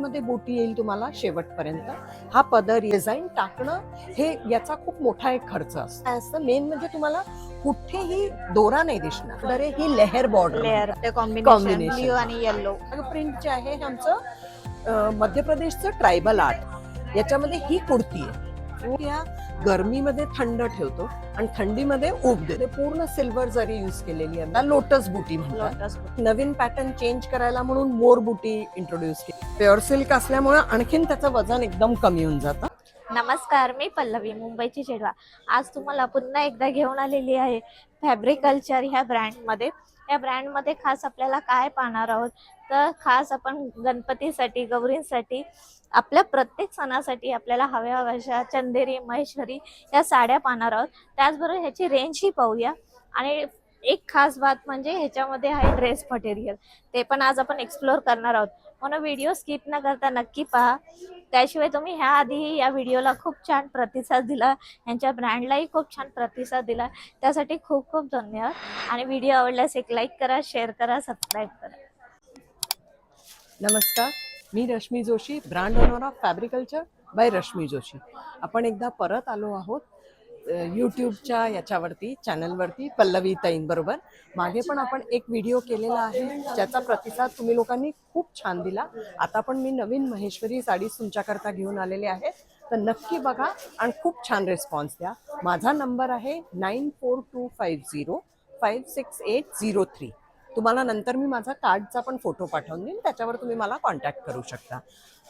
साडीमध्ये बोटी येईल तुम्हाला शेवटपर्यंत. हा पदर डिझाईन टाकणं हे याचा खूप मोठा एक खर्च असतो. काय असतं मेन म्हणजे तुम्हाला कुठेही दोरा नाही दिसणार. तर ही लेहर बॉर्डर लेअर ते कॉम्बिनेशन Combination. ब्ल्यू आणि येल्लो प्रिंट जे आहे हे आमचं अं, मध्य प्रदेशचं ट्रायबल आर्ट याच्यामध्ये ही कुर्ती आहे. या गरमीमध्ये थंड ठेवतो आणि थंडीमध्ये उब देते. पूर्ण सिल्वर जरी युज केलेली आहे लोटस बुटी म्हणतात. नवीन पॅटर्न चेंज करायला म्हणून मोर बुटी इंट्रोड्यूस केली. प्युअर सिल्क असल्यामुळे आणखीन त्याचं वजन एकदम कमी होऊन जातं. नमस्कार मी पल्लवी मुंबईची चेडवा आज तुम्हाला पुन्हा एकदा घेऊन आलेली आहे फॅब्रिक कल्चर ह्या ब्रँडमध्ये या ब्रँडमध्ये खास आपल्याला काय पाहणार आहोत? तर खास आपण गणपतीसाठी गौरींसाठी आपल्या प्रत्येक सणासाठी आपल्याला हव्या हव्याशा चंदेरी महेश्वरी या साड्या पाहणार आहोत. त्याचबरोबर ह्याची रेंजही पाहूया. आणि एक खास बात म्हणजे ह्याच्यामध्ये आहे ड्रेस मटेरियल ते पण आज आपण एक्सप्लोअर करणार आहोत. म्हणून व्हिडिओ स्किप न करता नक्की पहा. त्याशिवाय तुम्ही ह्या आधी या व्हिडिओला खूप छान प्रतिसाद दिला. यांच्या ब्रँडलाही खूप छान प्रतिसाद दिला. त्यासाठी खूप खूप धन्यवाद. आणि व्हिडिओ आवडल्यास एक लाईक करा शेअर करा सबस्क्राईब करा. नमस्कार. मी Rashmi Joshi brand owner of Fabriculture by Rashmi Joshi. आपण एकदा परत आलो आहोत यूट्यूबच्या याच्यावरती चॅनलवरती पल्लवी ताईंबरोबर मागे पण आपण एक व्हिडिओ केलेला आहे ज्याचा प्रतिसाद तुम्ही लोकांनी खूप छान दिला. आता पण मी नवीन महेश्वरी साडीज तुमच्याकरता घेऊन आलेले आहे. तर नक्की बघा आणि खूप छान रिस्पॉन्स द्या. माझा नंबर आहे nine four two five zero five six eight zero three तुम्हाला नंतर मी माझा कार्डचा पण फोटो पाठवून देईन त्याच्यावर तुम्ही मला कॉन्टॅक्ट करू शकता.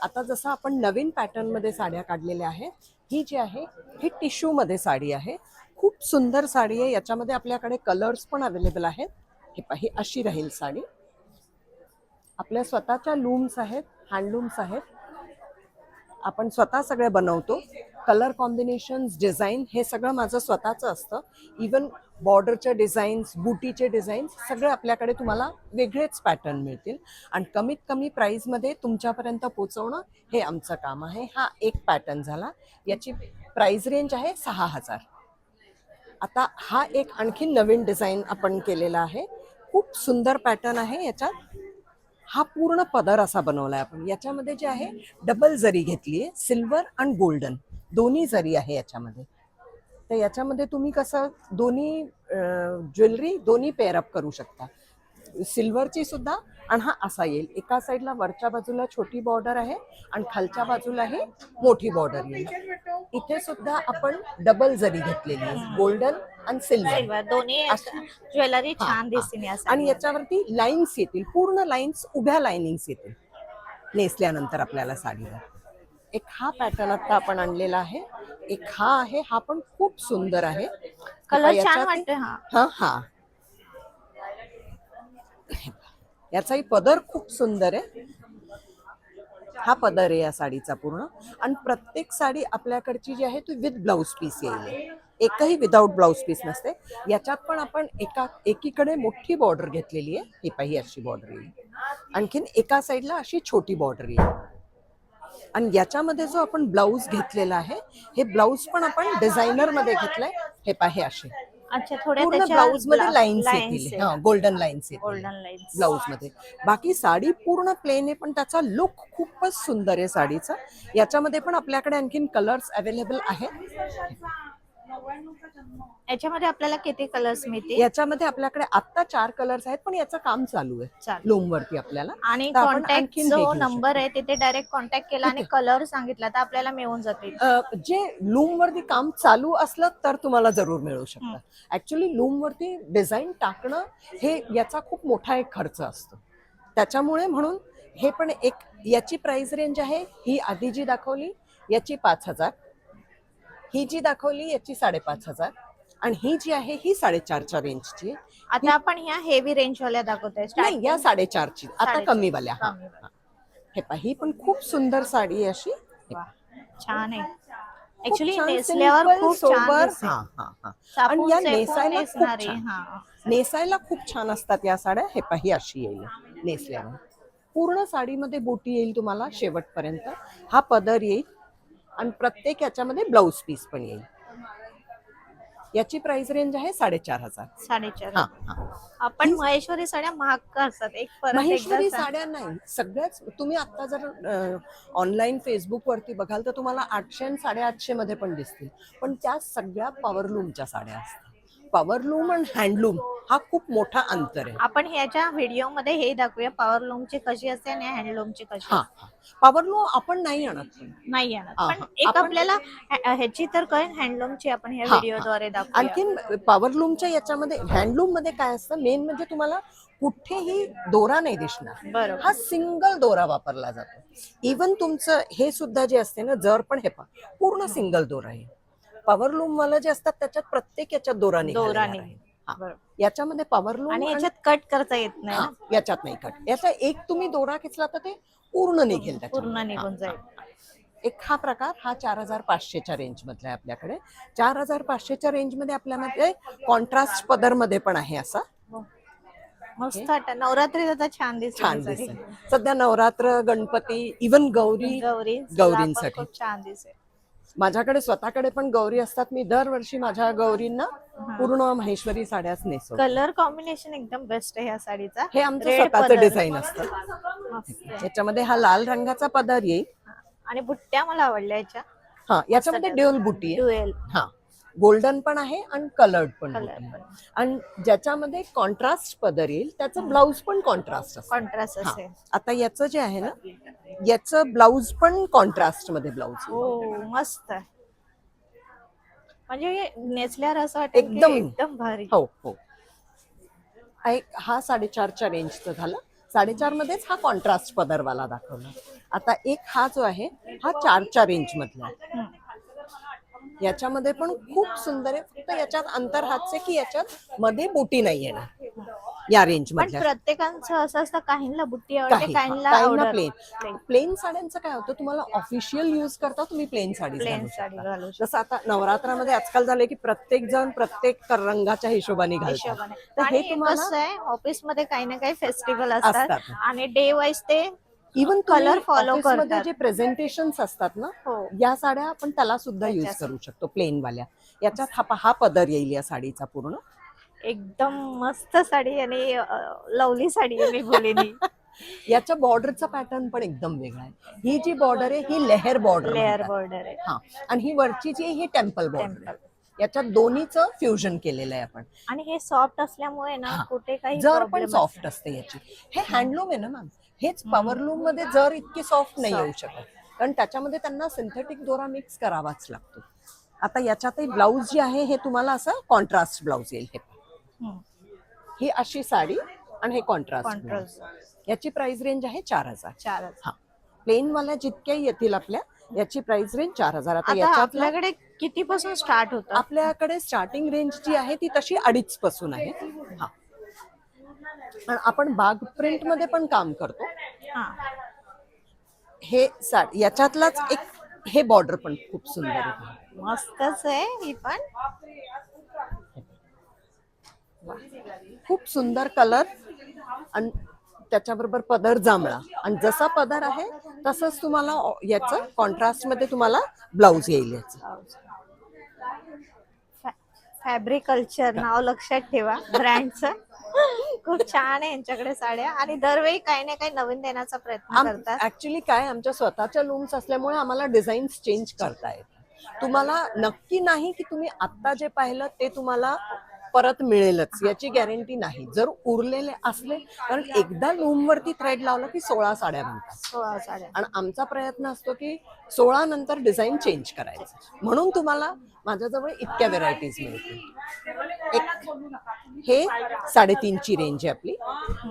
आता जसं आपण नवीन पॅटर्नमध्ये साड्या काढलेल्या आहेत ही जी आहे ही टिश्यूमध्ये साडी आहे. खूप सुंदर साडी आहे याच्यामध्ये आपल्याकडे कलर्स पण अवेलेबल आहेत. हे पहा ही अशी राहील साडी. आपल्या स्वतःच्या लूम्स आहेत हँडलूम्स आहेत. आपण स्वतः सगळे बनवतो. कलर कॉम्बिनेशन्स डिझाईन हे सगळं माझं स्वतःचं असतं. इवन बॉर्डरचे डिझाईन्स बुटीचे डिझाईन्स सगळे आपल्याकडे तुम्हाला वेगळेच पॅटर्न मिळतील. आणि कमीत कमी प्राईजमध्ये तुमच्यापर्यंत पोचवणं हे आमचं काम आहे. हा एक पॅटर्न झाला. याची प्राईज रेंज आहे सहा हजार. आता हा एक आणखी नवीन डिझाईन आपण केलेला आहे. खूप सुंदर पॅटर्न आहे याच्यात. हा पूर्ण पदर असा बनवला आहे आपण. याच्यामध्ये जे आहे डबल जरी घेतली आहे सिल्वर आणि गोल्डन. दोन्ही जरी आहे याच्यामध्ये. तर याच्यामध्ये तुम्ही कसं दोन्ही ज्वेलरी दोन्ही पेअरअप करू शकता. सिल्वरची सुद्धा आणि हा असा येईल. एका साईडला वरच्या बाजूला छोटी बॉर्डर आहे आणि खालच्या बाजूला हे मोठी बॉर्डर येईल. इथे सुद्धा आपण डबल जरी घेतलेली आहे गोल्डन आणि सिल्वर दोन्ही ज्वेलरी छान. दिसतील या आणि. याच्यावरती लाईन्स येतील पूर्ण लाईन्स उभ्या लाईनिंग्स येतील. नेसल्यानंतर आपल्याला साडीवर. एक हा पॅटर्न आता आपण आणलेला आहे. एक हा आहे हा पण खूप सुंदर आहे. कलर छान वाटतोय हा. हा हा. याचाही पदर खूप सुंदर आहे. हा पदर आहे या साडीचा पूर्ण. आणि प्रत्येक साडी आपल्याकडची जी आहे ती विथ ब्लाऊज पीस येईल. एकही विदाऊट ब्लाऊज पीस नसते. याच्यात पण आपण एका एकीकडे मोठी बॉर्डर घेतलेली आहे. ही पाही अशी बॉर्डर येईल. आणखीन एका साईडला अशी छोटी बॉर्डर येईल. आणि याच्यामध्ये जो आपण ब्लाऊज घेतलेला आहे हे ब्लाऊज पण आपण डिझायनरमध्ये घेतलंय. हे पाहे असे. अच्छा पूर्ण ब्लाऊजमध्ये लाईन्स येतील. गोल्डन लाईन्स येतील ब्लाऊजमध्ये. बाकी साडी पूर्ण प्लेन आहे पण त्याचा लुक खूपच सुंदर आहे साडीचा. याच्यामध्ये पण आपल्याकडे आणखीन कलर्स अवेलेबल आहेत. याच्यामध्ये आपल्याला किती कलर्स मिळतील? याच्यामध्ये आपल्याकडे आता चार कलर्स आहेत पण याचं काम चालू आहे. चालेल. लूम वरती आपल्याला. आणि तर आपण कॉन्टॅक्ट आणखीन हे जो घेऊ नंबर आहे तिथे डायरेक्ट कॉन्टॅक्ट केला आणि कलर सांगितला तर आपल्याला मिळून जातील. अ, जे लूम वरती काम चालू असलं तर तुम्हाला जरूर मिळू शकतं. ऍक्च्युली लूम वरती डिझाईन टाकणं हे याचा खूप मोठा एक खर्च असतो. त्याच्यामुळे म्हणून हे पण एक याची प्राइस रेंज आहे ही आधी जी दाखवली याची पाच हजार. ही जी दाखवली याची साडेपाच हजार आणि ही जी आहे ही साडेचारच्या रेंजची. आता आपण ह्या हेवी रेंज वाल्या दाखवतोय नाही या साडेचारची आता साडेचार. कमी वाल्या हा, हा. हे पहा ही पण खूप सुंदर साडी आहे अशी वा, छान आहे खूप ऍक्च्युली छान, नेसल्यावर simple, खूप छान सोबर. दिसेल. हा, हा, हा. आणि या नेसायला खूप नेसणारी, छान. हा. नेसायला खूप छान असतात या साड्या हे पाही अशी येईल नेसल्यावर पूर्ण साडीमध्ये बोटी येईल तुम्हाला शेवटपर्यंत हा पदर येईल आणि प्रत्येक याच्यामध्ये ब्लाऊज पीस पण येईल. याची प्राइस रेंज आहे साडेचार हजार. साडेचार हा हा. आपण महेश्वरी साड्या महाग का असतात. एक परत महेश्वरी. साड्या नाही. सगळ्याच तुम्ही आता जर ऑनलाईन फेसबुक वरती बघाल तर तुम्हाला आठशे आणि साडेआठशे मध्ये पण दिसतील. पण त्या सगळ्या पॉवरलूमच्या साड्या असतात. पॉवरलूम आणि हँडलूम हा खूप मोठा अंतर आहे. आपण ह्याच्या व्हिडिओमध्ये हे दाखवूया पॉवर लूमची कशी असते आणि हँडलूमची कशी हा असते. पॉवरलूम आपण नाही आणत पण. नाही येणार हा, पण हा. एक आपण- आपल्याला ह्या- ह्याची तर कळेल हँडलूमची आपण ह्या हा, व्हिडिओद्वारे दाखवूया. आणखीन पॉवरलूमच्या याच्यामध्ये हँडलूममध्ये काय असतं मेन म्हणजे तुम्हाला कुठेही दोरा नाही दिसणार. बरोबर. हा सिंगल दोरा वापरला जातो. इवन तुमचं हे सुद्धा जे असते ना जर पण हे पहा पूर्ण सिंगल दोरा आहे. पॉवरलूम वाला जे असतात त्याच्यात प्रत्येक याच्यात दोरा निघालेला दोरा आहे. निघेल. हा. बरोबर. याच्यामध्ये पॉवरलूम आणि ह्याच्यात कट करता येत नाही हा, ना याच्यात नाही कट याचा एक तुम्ही दोरा खेचला तर ते पूर्ण निघेल पूर्ण त्याच्यामध्ये. निघून हा, जाईल हा. एक हा प्रकार हा चार हजार पाचशेच्या रेंज मधला आहे आपल्याकडे चार हजार पाचशेच्या रेंजमध्ये आपल्यामध्ये कॉन्ट्रास्ट पदरमध्ये पण आहे असा मस्त वाटत नवरात्री आता छान दिसते छान दिसेल सध्या नवरात्र गणपती इवन गौरी गौरी गौरींसाठी. खूप छान दिसेल माझ्याकडे स्वतःकडे पण गौरी असतात. मी दरवर्षी माझ्या गौरींना पूर्ण महेश्वरी साड्याच नेसवते. कलर कॉम्बिनेशन एकदम बेस्ट आहे ह्या साडीचा. हे आमचं Red स्वतःचं. डिझाईन असतं. मस्त. आहे. याच्यामध्ये हा लाल रंगाचा पदर येईल. आणि बुट्ट्या मला आवडल्या याच्या. हा याच्यामध्ये ड्युअल बुटी आहे. ड्युएल हा. गोल्डन पण आहे आणि कलर्ड पण आणि ज्याच्यामध्ये कॉन्ट्रास्ट पदर येईल त्याचं ब्लाऊज पण कॉन्ट्रास्ट असतं. कॉन्ट्रास्ट. असेल. आता याचं जे आहे ना याचं ब्लाऊज पण कॉन्ट्रास्टमध्ये ब्लाऊज हो मस्त आहे. म्हणजे नेसल्यावर असं वाटेल की एकदम. एकदम भारी. हो हो. हा साडेचारच्या रेंजचा झाला. साडेचार मध्येच हा कॉन्ट्रास्ट पदरवाला दाखवला. आता एक हा जो आहे हा चारच्या रेंज मधला. याच्यामध्ये पण खूप सुंदर आहे. फक्त याच्यात अंतर आहे की याच्यात मध्ये बोटी नाही येणार. या रेंज पण मधल्या. प्रत्येकांचं असं असतं काहींना बुट्टी आवडते काही काहींना काहींना आवडत प्लेन प्लेन साड्यांचं काय होतं तुम्हाला ऑफिशियल यूज करता तुम्ही प्लेन साडी प्लेन साडी घालू शकतो. जसं आता नवरात्रामध्ये आजकाल झाले की प्रत्येक जण प्रत्येक रंगाच्या हिशोबाने घालतात. हिशोबाने. तर आणि हे तुम्हाला आहे ऑफिसमध्ये काही ना काही फेस्टिवल असतात. असतात. आणि डे वाईज ते इवन follow मध्ये करतात. जे प्रेझेंटेशन असतात ना हो. या साड्या आपण त्याला सुद्धा युज. करू शकतो प्लेन वाल्या याच्यात हा हा पदर येईल या साडीचा पूर्ण. एकदम मस्त साडी आणि लवली साडी आहे मी बोलेनी याच्या बॉर्डरचा पॅटर्न पण एकदम वेगळा आहे. ही जी बॉर्डर आहे ही लेहर बॉर्डर लेअर बॉर्डर आहे. हा. आणि ही वरची जी आहे ही टेम्पल बॉर्डर Temple. याच्यात दोन्हीचं फ्युजन केलेलं आहे आपण. आणि हे सॉफ्ट असल्यामुळे ना हा. कुठे काही जर पण सॉफ्ट असते याची. हे हँडलूम आहे ना मॅम हेच पॉवरलूममध्ये जर इतकी सॉफ्ट नाही येऊ शकत. कारण त्याच्यामध्ये त्यांना सिंथेटिक दोरा मिक्स करावाच लागतो. आता याच्यातही ब्लाऊज जे आहे हे तुम्हाला असं कॉन्ट्रास्ट ब्लाऊज येईल हे. ही अशी साडी आणि हे कॉन्ट्रास्ट Contrast. याची प्राइस रेंज आहे चार हजार. चारच हा. प्लेन वाल्या जितक्या येतील आपल्या याची प्राइस रेंज चार हजार. आता आपल्याकडे किती पासून स्टार्ट होतं? आपल्याकडे स्टार्टिंग रेंज जी आहे ती तशी अडीच पासून आहे. हा. पण आपण बाग प्रिंटमध्ये पण काम करतो. हा. हे सा याच्यातलाच एक हे बॉर्डर पण खूप सुंदर आहे. मस्तच आहे ही पण. खूप सुंदर कलर आणि त्याच्याबरोबर पदर जांभळा. आणि जसा पदर आहे तसंच तुम्हाला याचं कॉन्ट्रास्टमध्ये तुम्हाला ब्लाऊज येईल याचं. फॅब्रिक कल्चर नाव लक्षात ठेवा ब्रँडचं खूप छान आहे यांच्याकडे साड्या. आणि दरवेळी काही ना काही नवीन देण्याचा प्रयत्न करतात. ऍक्च्युली काय आमच्या स्वतःच्या लूम्स असल्यामुळे आम्हाला डिझाईन्स चेंज करता येतात. तुम्हाला नक्की नाही की तुम्ही आता जे पाहिलं ते तुम्हाला परत मिळेलच याची गॅरंटी नाही. जर उरलेले असले कारण एकदा लूम वरती थ्रेड लावला की सोळा साड्या बनतात. सोळा साड्या. आणि आमचा प्रयत्न असतो की सोळा नंतर डिझाईन चेंज करायचं. म्हणून तुम्हाला माझ्याजवळ इतक्या व्हेरायटीज मिळतील. एक हे साडेतीनची रेंज आहे आपली.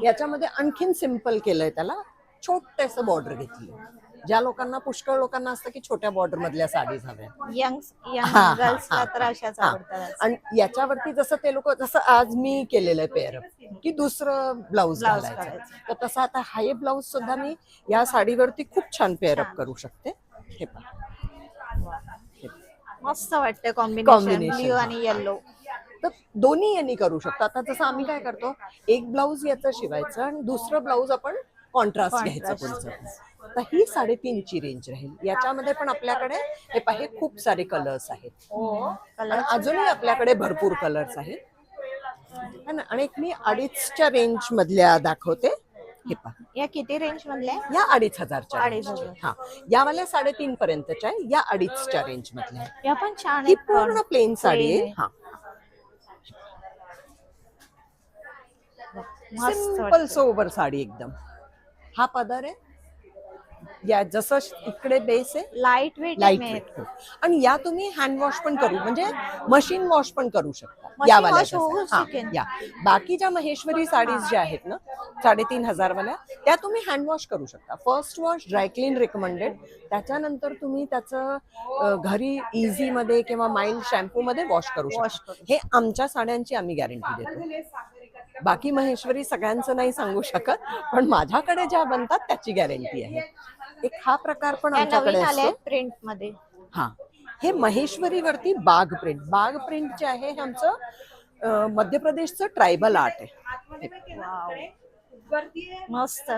याच्यामध्ये आणखीन सिंपल केलंय त्याला छोटस बॉर्डर घेतली ज्या लोकांना पुष्कळ लोकांना असतं की छोट्या बॉर्डर मधल्या साडीज हव्या. यंग यंग गर्ल्सला तर अशाच हा. आवडतात. आणि याच्यावरती जसं ते लोक जसं आज मी केलेलं आहे पेअरअप की दुसरं ब्लाऊज Blouse घालायचं. घालायचं. तर तसं आता हा हे ब्लाऊज सुद्धा मी या साडीवरती खूप छान पेअरअप करू शकते. हे पहा. मस्त वाटतं कॉम्बिनेशन Combination. ब्ल्यू आणि येल्लो तर दोन्ही यांनी करू शकतो. आता जसं आम्ही काय करतो एक ब्लाऊज याचं शिवायचं आणि दुसरं ब्लाऊज आपण कॉन्ट्रास्ट घ्यायचं. कोणचं तर ही साडेतीनची रेंज राहील याच्यामध्ये पण आपल्याकडे हे पाहे खूप सारे कलर्स आहेत आणि कलर अजूनही आपल्याकडे भरपूर कलर्स आहेत है ना? आणि एक मी अडीचच्या रेंज मधल्या दाखवते हे पहा या किती रेंज मधल्या? या अडीच हजारच्या अडीच range. हजार. हा यावाल्या साडेतीन पर्यंतच्या आहे या अडीचच्या रेंज मधल्या आहे. या पण छान ही आहेत पूर्ण. प्लेन साडी आहे. हा मस्त सिंपल सोबर साडी एकदम हा पदर आहे. या जसं इकडे बेस आहे लाइट वेट लाइट वेट आणि या तुम्ही हँड वॉश पण करू म्हणजे मशीन वॉश पण करू शकता. या वाल्या. हा. या. बाकी ज्या महेश्वरी साडीज ज्या आहेत ना साडेतीन हजार वाल्या त्या तुम्ही हँड वॉश करू शकता. फर्स्ट वॉश ड्रायक्लीन रिकमेंडेड त्याच्यानंतर तुम्ही त्याचं घरी इझी मध्ये किंवा माइल्ड शॅम्पू मध्ये वॉश करू शकता. हे आमच्या साड्यांची आम्ही गॅरंटी देतो. बाकी महेश्वरी सगळ्यांचं नाही सांगू शकत पण माझ्याकडे ज्या बनतात त्याची गॅरंटी आहे. एक हा प्रकार पण आमच्याकडे असतो. प्रिंटमध्ये हा. हे महेश्वरीवरती बाग प्रिंट. बाग प्रिंट जे आहे हे आमचं मध्य प्रदेशचं ट्रायबल आर्ट आहे. मस्त.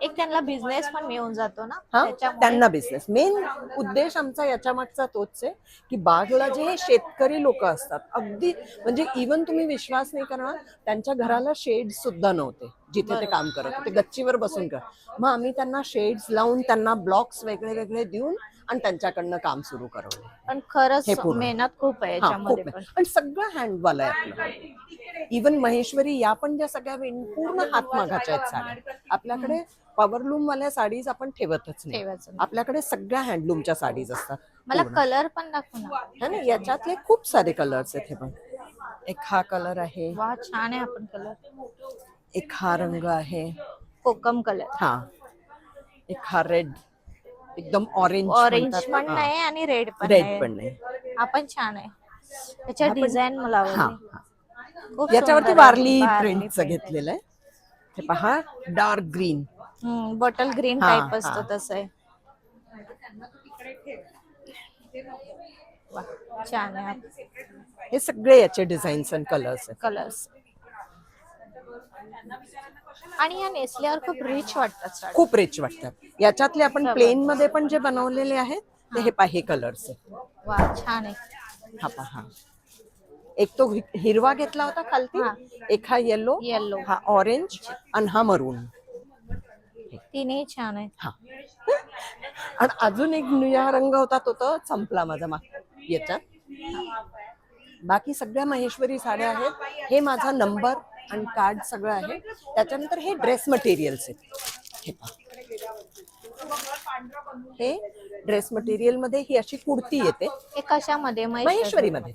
एक त्यांना बिझनेस पण मिळून जातो ना हा त्याच्यामुळे. त्यांना बिझनेस मेन उद्देश आमचा याच्या मागचा तोच आहे की बागला जे शेतकरी लोक असतात अगदी म्हणजे इवन तुम्ही विश्वास नाही करणार त्यांच्या घराला शेड सुद्धा नव्हते जिथे ते काम करत होते. गच्चीवर बसून कर. मग आम्ही त्यांना शेड्स लावून त्यांना ब्लॉक्स वेगळे वेगळे देऊन आणि त्यांच्याकडनं काम सुरू करवलं. पण खरंच हे पूर्ण. मेहनत खूप आहे हा याच्यामध्ये पण. सगळं हँडवाला आहे आपलं. इवन महेश्वरी या पण ज्या सगळ्या विण- पूर्ण हातमागाच्या आहेत साड्या. आपल्याकडे पॉवरलूम वाल्या साडीज आपण ठेवतच नाही. ठेवायचं नाही. आपल्याकडे सगळ्या हँडलूमच्या साडीज असतात. मला पूर्ण. कलर पण दाखव ना. है ना? याच्यातले खूप सारे कलर्स आहेत हे पण. एक हा कलर आहे. वा छान आहे आपण कलर एक हा रंग आहे. कोकम कलर हा. एक हा रेड एकदम ऑरेंज ऑरेंज पण नाही आणि रेड पण रेड पण नाही. हा पण छान आहे. त्याच्या डिझाईन मला हा आवडली. हा. खूप याच्यावरती सुंदर आहे. वारली वारली प्रिंटचं print. घेतलेलं आहे. हे पहा dark green hmm bottle green हा, टाइप असतो हा. तसं आहे. छान आहे. हे सगळे याचे डिझाईन्स अँड कलर्स आहेत. कलर्स आणि या नेसल्यावर खूप रिच वाटतात साड्या. खूप रिच वाटतात. याच्यातले आपण. प्लेन मध्ये पण जे बनवलेले आहेत ते हे पाहे कलर्स आहे. वा छान आहे. हा पहा एक तो हि- हिरवा घेतला होता हा. खालती एक हा येलो येलो हा ऑरेंज आणि हा मरून तिन्ही छान आहे हा. आणि अजून एक निळा रंग होता तो तर संपला माझा मा याच्यात. बाकी सगळ्या महेश्वरी साड्या आहेत. हे माझा नंबर आणि कार्ड सगळं आहे. त्याच्यानंतर हे ड्रेस मटेरियल्स आहेत. हे पहा. हे ड्रेस मटेरियलमध्ये ही अशी कुर्ती येते. हे कशामध्ये? महेश्वरी मध्ये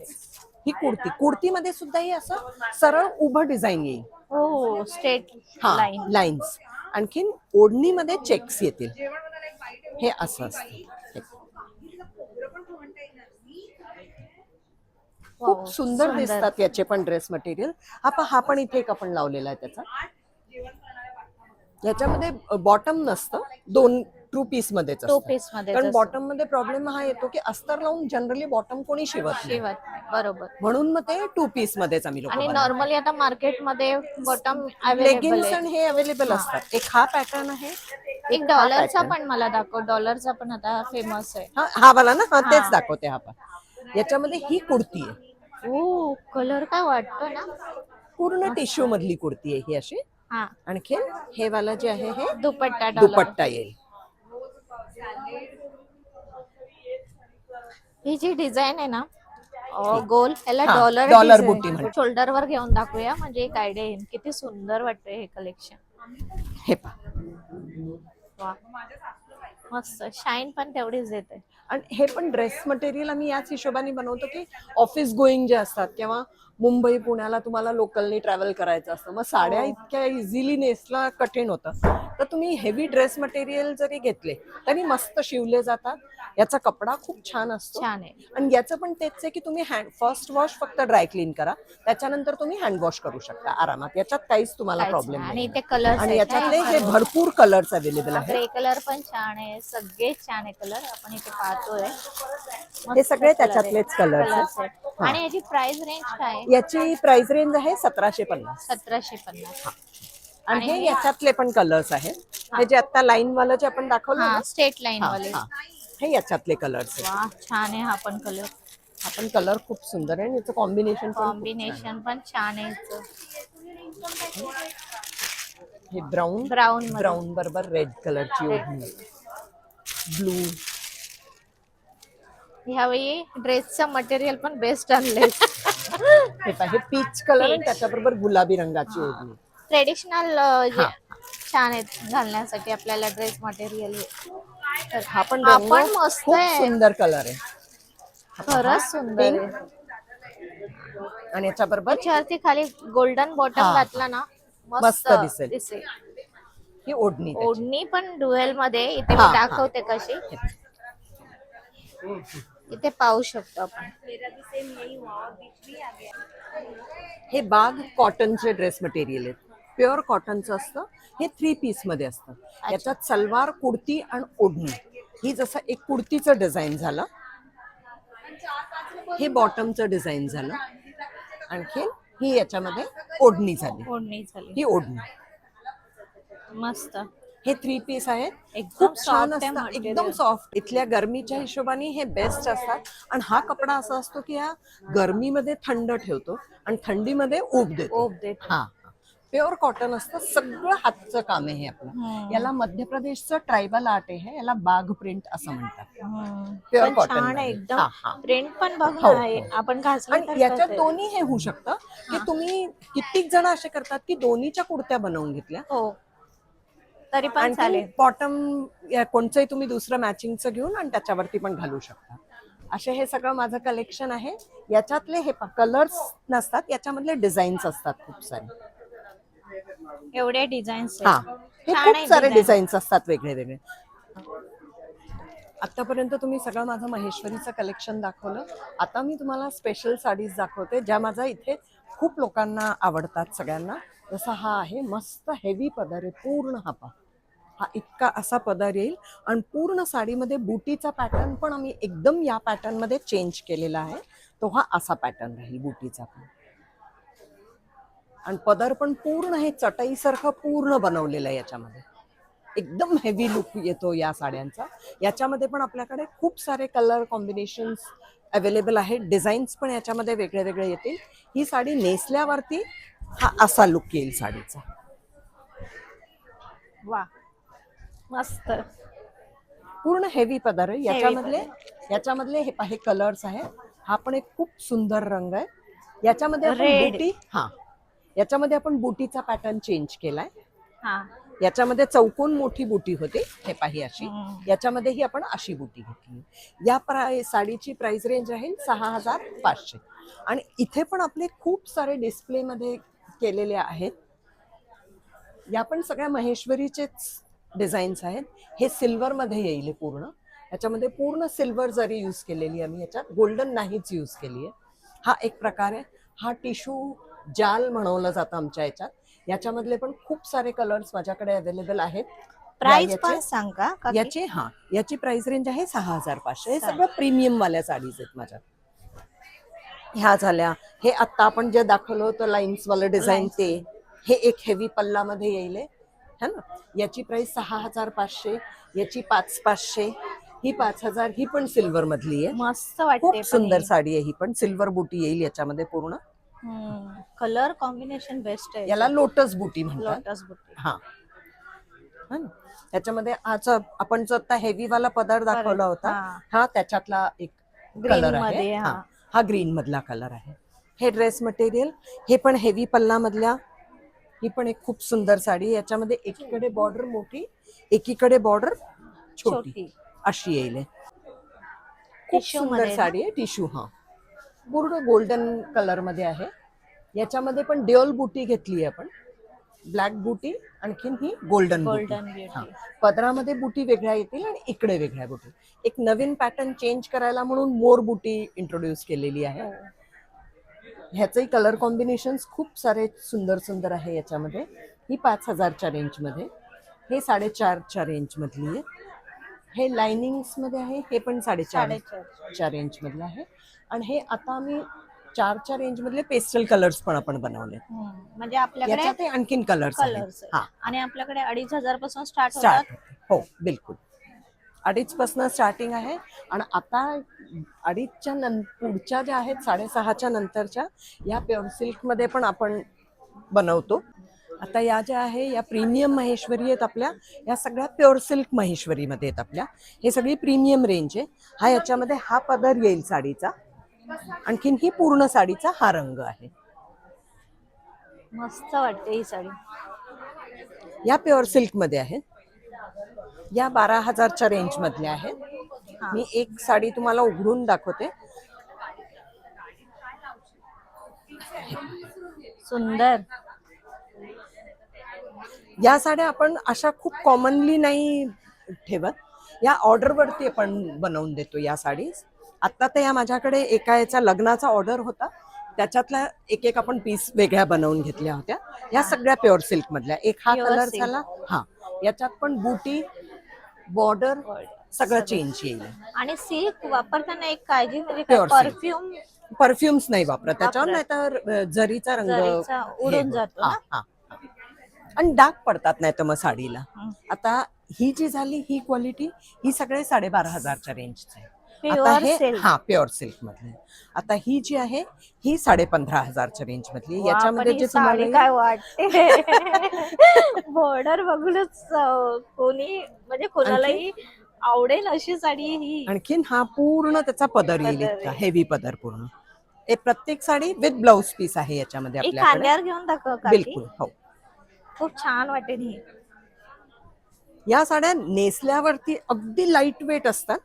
ही कुर्ती कुर्तीमध्ये सुद्धा ही असं सरळ उभं डिझाईन येईल. हो स्ट्रेट हा लाईन लाईन्स आणखीन ओढणीमध्ये चेक्स येतील. हे असं असतं हे. खूप सुंदर दिसतात याचे पण ड्रेस मटेरियल हा हा पण इथे एक आपण लावलेला आहे त्याचा. याच्यामध्ये बॉटम नसतं. दोन टू पीस मध्येच कारण. बॉटममध्ये प्रॉब्लेम हा येतो की अस्तर लावून जनरली बॉटम कोणी शिवत शिवत बरोबर. म्हणून मग ते टू पीस मध्येच आम्ही आणि नॉर्मली आता मार्केटमध्ये बॉटम लेगिन्स हे अवेलेबल असतात. एक हा पॅटर्न आहे. एक डॉलरचा. पण मला दाखव. डॉलरचा पण आता फेमस आहे. हा वाला ना? हा. तेच दाखवते हा पा. याच्यामध्ये ही कुर्ती आहे. ओ कलर काय वाटतो ना? पूर्ण टिश्यू मधली कुर्ती आहे ही अशी. हा. आणखी हे वाला जे आहे हे दुपट्टा डॉलर. दुपट्टा येईल. ही जी डिझाईन आहे ना अं, गोल ह्याला हा, डॉलर dollar बुट्टी म्हणतात. शोल्डर वर घेऊन दाखवूया म्हणजे एक आयडिया येईल. किती सुंदर वाटतंय हे कलेक्शन हे पा वा. मस्त. शाईन पण तेवढीच देते. आणि हे पण ड्रेस मटेरियल आम्ही याच हिशोबाने बनवतो की ऑफिस गोईंग जे असतात किंवा मुंबई पुण्याला तुम्हाला लोकलनी ट्रॅव्हल करायचं असतं. मग साड्या हो. इतक्या इझिली नेसला कठीण होतं. तर तुम्ही हेवी ड्रेस मटेरियल जरी घेतले तरी मस्त शिवले जातात. याचा कपडा खूप छान असतो. छान आहे. आणि याचं पण तेच आहे की तुम्ही हँड फर्स्ट वॉश फक्त ड्राय क्लीन करा. त्याच्यानंतर तुम्ही हँड वॉश करू शकता आरामात. याच्यात काहीच तुम्हाला काहीच प्रॉब्लेम नाही. नाही आणि ते कलर आणि याच्यातले हे भरपूर कलर्स अवेलेबल आहेत. ग्रे कलर पण छान आहे. सगळे छान आहे कलर आपण इथे पाहतोय. हे सगळे. त्याच्यातलेच आहेत. आहेत. आणि याची प्राइस रेंज काय याची प्राइस रेंज आहे सतराशे पन्नास. सतराशे पन्नास. आणि हे याच्यातले पण कलर्स आहेत. हे. जे आता लाईन वाला जे आपण दाखवलं हा ना? स्टेट लाईन वाले हा. हे याच्यातले कलर्स आहेत. छान आहे हा पण कलर हा पण कलर खूप सुंदर आहे आणि याचं कॉम्बिनेशन कॉम्बिनेशन पण छान आहे. हे ब्राऊन ब्राऊन ब्राऊन बरोबर रेड कलरची ओढणी. ब्लू ह्यावेळी ड्रेसचं मटेरियल पण बेस्ट आणले हे पीच कलर आणि त्याच्याबरोबर गुलाबी रंगाची ओढणी ट्रेडिशनल जे. छान आहेत घालण्यासाठी आपल्याला ड्रेस मटेरियल तर हा पण हा रंग पण मस्त खूप आहे. सुंदर कलर आहे खरंच सुंदर आहे आणि याच्या बरोबर त्याच्यावरती खाली गोल्डन बॉटम हा. घातला ना मस्त मस्त दिसेल. दिसेल ही ओढणी त्याची. ओढणी पण डुएलमध्ये इथे हा, मी हा. दाखवते कशी इथे पाहू शकतो आपण. हे बाग कॉटनचे ड्रेस मटेरियल आहेत. प्युअर कॉटनचं असतं हे थ्री पीसमध्ये असतं. याच्यात सलवार कुर्ती आणि ओढणी. ही जसं एक कुर्तीचं डिझाईन झालं हे बॉटमचं डिझाईन झालं. आणखी ही याच्यामध्ये ओढणी झाली. ओढणी झाली. ही ओढणी. मस्त. हे थ्री पीस आहेत. एकदम खूप छान असतात. एकदम सॉफ्ट इथल्या गरमीच्या हिशोबाने हे बेस्ट असतात. आणि हा कपडा असा असतो की हा गरमीमध्ये थंड ठेवतो आणि थंडीमध्ये ऊब देतो. ओप देत. हा. प्युअर कॉटन असतं. सगळं हातचं काम आहे हे आपलं. याला मध्य प्रदेशचं ट्रायबल आर्ट आहे याला बाग प्रिंट असं म्हणतात. पण cotton छान आहे. एकदम. हा. प्रिंट पण बघ हो, आहे. हो. आपण घासलं तर आणि याच्यात. दोन्ही हे होऊ शकतं. की तुम्ही कित्येक जण असे करतात की दोन्हीच्या कुर्त्या बनवून घेतल्या. हो. तरी पण चालेल. बॉटम कोणचंही तुम्ही दुसरं मॅचिंगचं घेऊन आणि त्याच्यावरती पण घालू शकता. असे हे सगळं माझं कलेक्शन आहे. याच्यातले हे कलर्स नसतात याच्यामधले डिझाईन्स असतात खूप सारे. एवढे डिझाईन्स हा. हे खूप सारे. डिझाईन्स असतात वेगळे वेगळे आतापर्यंत तुम्ही सगळं माझं महेश्वरीचं कलेक्शन दाखवलं. आता मी तुम्हाला स्पेशल साडीज दाखवते ज्या माझा इथे खूप लोकांना आवडतात सगळ्यांना. जसा हा आहे मस्त हेवी पदर आहे पूर्ण हा पा. हा इतका असा पदर येईल. आणि पूर्ण साडीमध्ये बुटीचा पॅटर्न पण आम्ही एकदम या पॅटर्नमध्ये चेंज केलेला आहे. तो हा असा पॅटर्न राहील बुटीचा पण. आणि पदर पण पूर्ण हे चटईसारखं पूर्ण बनवलेलं आहे याच्यामध्ये. एकदम हेवी लुक येतो या साड्यांचा. याच्यामध्ये पण आपल्याकडे खूप सारे कलर कॉम्बिनेशन्स अवेलेबल आहेत. डिझाईन्स पण याच्यामध्ये वेगळे वेगळे येतील. ही साडी नेसल्यावरती हा असा लुक येईल साडीचा. वा मस्त. पूर्ण हेवी पदर आहे. याच्यामधले याच्यामधले हे हे कलर्स आहेत. हा पण एक खूप सुंदर रंग आहे. याच्यामध्ये आपण. बुटी हा. याच्यामध्ये आपण बुटीचा पॅटर्न चेंज केलाय. हा. याच्यामध्ये चौकोन मोठी बुटी होती. हे पाही अशी. हम्म. याच्यामध्ये ही आपण अशी बुटी घेतली. या प्राय साडीची प्राइस रेंज आहे सहा हजार पाचशे. आणि इथे पण आपले खूप सारे डिस्प्लेमध्ये केलेले आहेत. या पण सगळ्या महेश्वरीचेच डिझाईन्स आहेत. हे सिल्वरमध्ये येईल हे पूर्ण. याच्यामध्ये पूर्ण सिल्वर जरी यूज केलेली आहे आम्ही याच्यात गोल्डन नाहीच यूज केली आहे हा एक प्रकार आहे. हा टिश्यू जाल म्हणवलं जातं आमच्या याच्यात. याच्यामधले पण खूप सारे कलर्स माझ्याकडे अवेलेबल आहेत. प्राइस पण सांगा याची हा याची प्राइस रेंज आहे सहा हजार पाचशे. हे सगळं प्रीमियम वाल्या साडीज आहेत माझ्या ह्या झाल्या. हे आता आपण जे दाखवलं होतं लाईन्स वालं डिझाईन. ते हे एक हेवी पल्लामध्ये येईल. है ना? याची प्राइस सहा हजार पाचशे याची पाच पाचशे ही पाच हजार ही पण सिल्वर मधली आहे. मस्त वाटते खूप सुंदर साडी आहे ही पण. सिल्वर बुटी येईल याच्यामध्ये पूर्ण. कलर कॉम्बिनेशन बेस्ट आहे. याला लोटस बुटी म्हणतात. लोटस बुट्टी हा. हा ना? त्याच्यामध्ये आज आपण जो आता हेवी वाला पदर दाखवला होता हा. हा त्याच्यातला एक Green कलर आहे. मध्ये, हा. हा हा ग्रीन मधला कलर आहे. हे ड्रेस मटेरियल हे पण हेवी पल्ला मधल्या ही पण एक खूप सुंदर साडी. याच्यामध्ये एकीकडे बॉर्डर मोठी एकीकडे बॉर्डर छोटी. अशी येईल हे. खूप सुंदर? साडी आहे टिश्यू हा. पूर्ण गोल्डन कलरमध्ये आहे. याच्यामध्ये पण डेओल बुटी घेतली आहे आपण. ब्लॅक बुटी आणखीन ही गोल्डन गोल्डन हा. पदरामध्ये बुटी वेगळ्या येतील आणि इकडे वेगळ्या बुटी एक नवीन पॅटर्न चेंज करायला म्हणून मोर बुटी इंट्रोड्यूस केलेली आहे. हो. ह्याचंही कलर कॉम्बिनेशन खूप सारे सुंदर सुंदर आहे याच्यामध्ये. ही पाच हजारच्या रेंजमध्ये हे साडेचारच्या रेंजमधली आहे. हे लाइनिंग्समध्ये आहे हे पण साडेचार च्या रेंजमधलं आहे. आणि हे आता आम्ही चारच्या रेंज मधले पेस्टल कलर्स पण आपण बनवले. म्हणजे आपल्याकडे आणखीन कलर्स कलर्स हा. आणि आपल्याकडे अडीच हजारपासून स्टार्ट होतात. स्टार्ट हो बिलकुल. अडीच पासन स्टार्टिंग आहे. आणि आता अडीचच्या नं पुढच्या ज्या आहेत साडेसहाच्या नंतरच्या या प्युअर सिल्कमध्ये पण आपण बनवतो. आता या ज्या आहे या प्रीमियम महेश्वरी आहेत आपल्या या सगळ्या प्युअर सिल्क महेश्वरीमध्ये आहेत आपल्या. हे सगळी प्रीमियम रेंज आहे. हा याच्यामध्ये हा पदर येईल साडीचा. आणखीन ही पूर्ण साडीचा हा रंग आहे. मस्त वाटते ही साडी. या प्युअर सिल्कमध्ये आहेत या बारा हजारच्या रेंज मधल्या आहेत. मी एक साडी तुम्हाला उघडून दाखवते. सुंदर. या साड्या आपण अशा खूप कॉमनली नाही ठेवत. या ऑर्डरवरती आपण बनवून देतो या साडी आता तर या माझ्याकडे एका याचा लग्नाचा ऑर्डर होता. त्याच्यातल्या एक एक आपण पीस वेगळ्या बनवून घेतल्या होत्या. या सगळ्या प्युअर सिल्क मधल्या. एक हा कलर. झाला. हा. याच्यात पण बुटी बॉर्डर सगळं. चेंज येईल आणि सिल्क वापरताना एक काळजी म्हणजे काय Pure silk. परफ्यूम परफ्युम्स नाही वापरत त्याच्यावर नाही. तर जरीचा रंग जरीचा हे उडून होतो. जातो हा, ना? हा, हा. आणि डाग पडतात नाही तर मग साडीला हं. आता ही जी झाली ही क्वालिटी ही सगळे साडेबारा हजारच्या रेंजची आहे आता प्युअर हे हा प्युअर सिल्क मधले आता ही जी आहे ही साडे पंधरा हजारच्या रेंज मधली याच्यामध्ये जे तुम्हाला काय वाटते? बॉर्डर बघूनच कोणी म्हणजे कोणालाही आवडेल अशी साडी ही. आणखीन हा पूर्ण त्याचा पदर येईल इतका. हेवी पदर पूर्ण. हे प्रत्येक साडी विथ ब्लाउज पीस आहे याच्यामध्ये आपल्याकडे. घेऊन दाखव बिलकुल हो. खूप छान वाटेल ही. या साड्या नेसल्यावरती अगदी लाइट वेट असतात.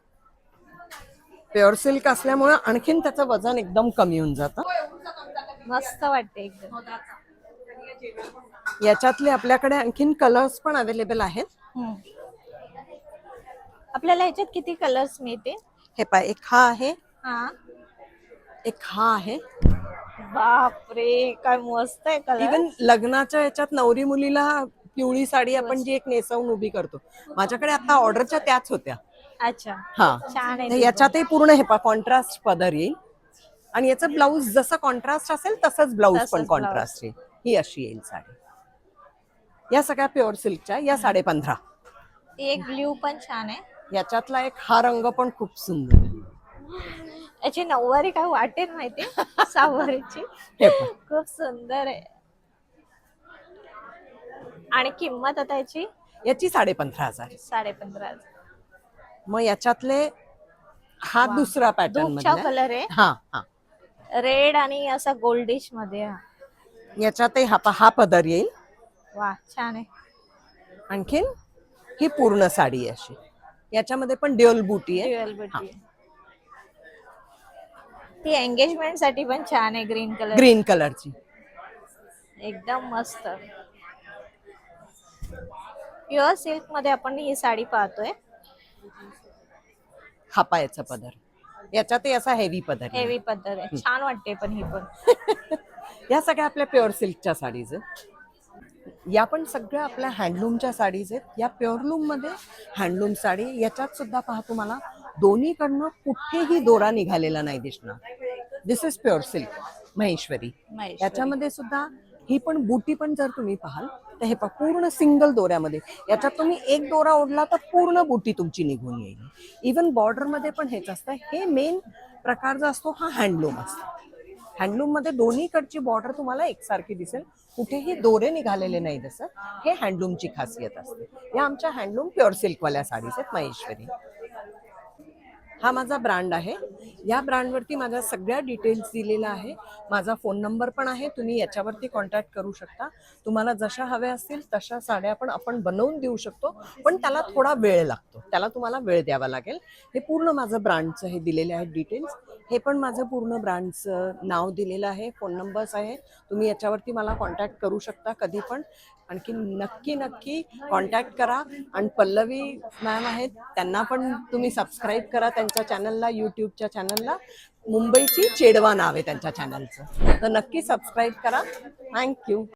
प्युअर सिल्क असल्यामुळे आणखीन त्याचं वजन एकदम कमी होऊन जातं. मस्त वाटते एकदम. याच्यातले आपल्याकडे आणखीन कलर्स पण अवेलेबल आहेत. आपल्याला ह्याच्यात किती कलर्स मिळते हे पाय एक हा आहे. हा. एक हा आहे. बापरे काय मस्त आहे कलर इवन लग्नाच्या याच्यात नवरी मुलीला पिवळी साडी आपण जी एक नेसवून उभी करतो. माझ्याकडे आता ऑर्डरच्या त्याच होत्या. अच्छा. हा. छान आहे तर ती पण. याच्यातही पूर्ण हे पा कॉन्ट्रास्ट पदर येईल. आणि याचं ब्लाऊज जसं कॉन्ट्रास्ट असेल तसंच ब्लाऊज तसंच पण blouse. कॉन्ट्रास्ट येईल. ही अशी येईल साडी. या सगळ्या प्युअर सिल्कच्या या साडे पंधरा. ती एक ब्ल्यू पण छान आहे. याच्यातला एक हा रंग पण खूप सुंदर आहे. याची नऊवारी काय वाटेल माहिती? सहावारीची. हे पहा. खूप सुंदर आहे. आणि किंमत आता याची? याची साडे पंधरा हजार साडे पंधरा मग याच्यातले हा वा. दुसरा पॅटर्न कलर आहे. हा हा. रेड आणि असा गोल्डिशमध्ये हा. याच्यातही हा हा पदर येईल. वा छान आहे. आणखीन ही पूर्ण साडी आहे अशी. याच्यामध्ये पण ड्युअल बुटी आहे. Dual booty. ती एंगेजमेंटसाठी पण छान आहे ग्रीन कलर ग्रीन कलरची एकदम मस्त. प्युअर सिल्कमध्ये आपण ही साडी पाहतोय. हा पायाचा पदर. याच्यातही असा हेवी पदर. हेवी पद्धत आहे. छान वाटते पण ही पण. या सगळ्या आपल्या प्युअर सिल्कच्या साडीज आहेत. या पण सगळ्या आपल्या हँडलूमच्या साडीज आहेत. या प्युअरलूममध्ये हँडलूम साडी याच्यात सुद्धा पहा तुम्हाला दोन्हीकडनं कुठेही दोरा निघालेला नाही दिसणार. This is pure silk Maheshwari. Maheshwari. याच्यामध्ये सुद्धा ही पण बुटी पण जर तुम्ही पाहाल तर हे पहा पूर्ण सिंगल दोऱ्यामध्ये. याच्यात तुम्ही एक दोरा ओढला तर पूर्ण बुटी तुमची निघून येईल. इवन बॉर्डरमध्ये पण हेच असतं. हे मेन प्रकार जो असतो हा हँडलूम असतो. हँडलूममध्ये दोन्हीकडची बॉर्डर तुम्हाला एकसारखी दिसेल. कुठेही दोरे निघालेले नाही जसं हे हँडलूमची खासियत असते. या आमच्या हँडलूम प्युअर सिल्कवाल्या साडीज आहेत महेश्वरी. हा माझा ब्रँड आहे. या ब्रँडवरती माझ्या सगळ्या डिटेल्स दिलेला आहे. माझा फोन नंबर पण आहे. तुम्ही याच्यावरती कॉन्टॅक्ट करू शकता. तुम्हाला जशा हव्या असतील तशा साड्या पण आपण बनवून देऊ शकतो. पण त्याला थोडा वेळ लागतो. त्याला तुम्हाला वेळ द्यावा लागेल. हे पूर्ण माझं ब्रँडचं हे दिलेले आहेत डिटेल्स हे पण माझं पूर्ण ब्रँडचं नाव दिलेलं आहे. फोन नंबर्स आहे. तुम्ही याच्यावरती मला कॉन्टॅक्ट करू शकता कधी पण. आणखी नक्की नक्की कॉन्टॅक्ट करा. आणि पल्लवी मॅम आहेत त्यांना पण तुम्ही सबस्क्राईब करा त्यांच्या चॅनलला यूट्यूबच्या चॅनलला मुंबईची चेडवा नाव आहे त्यांच्या चॅनलचं तर नक्की सबस्क्राईब करा. थँक्यू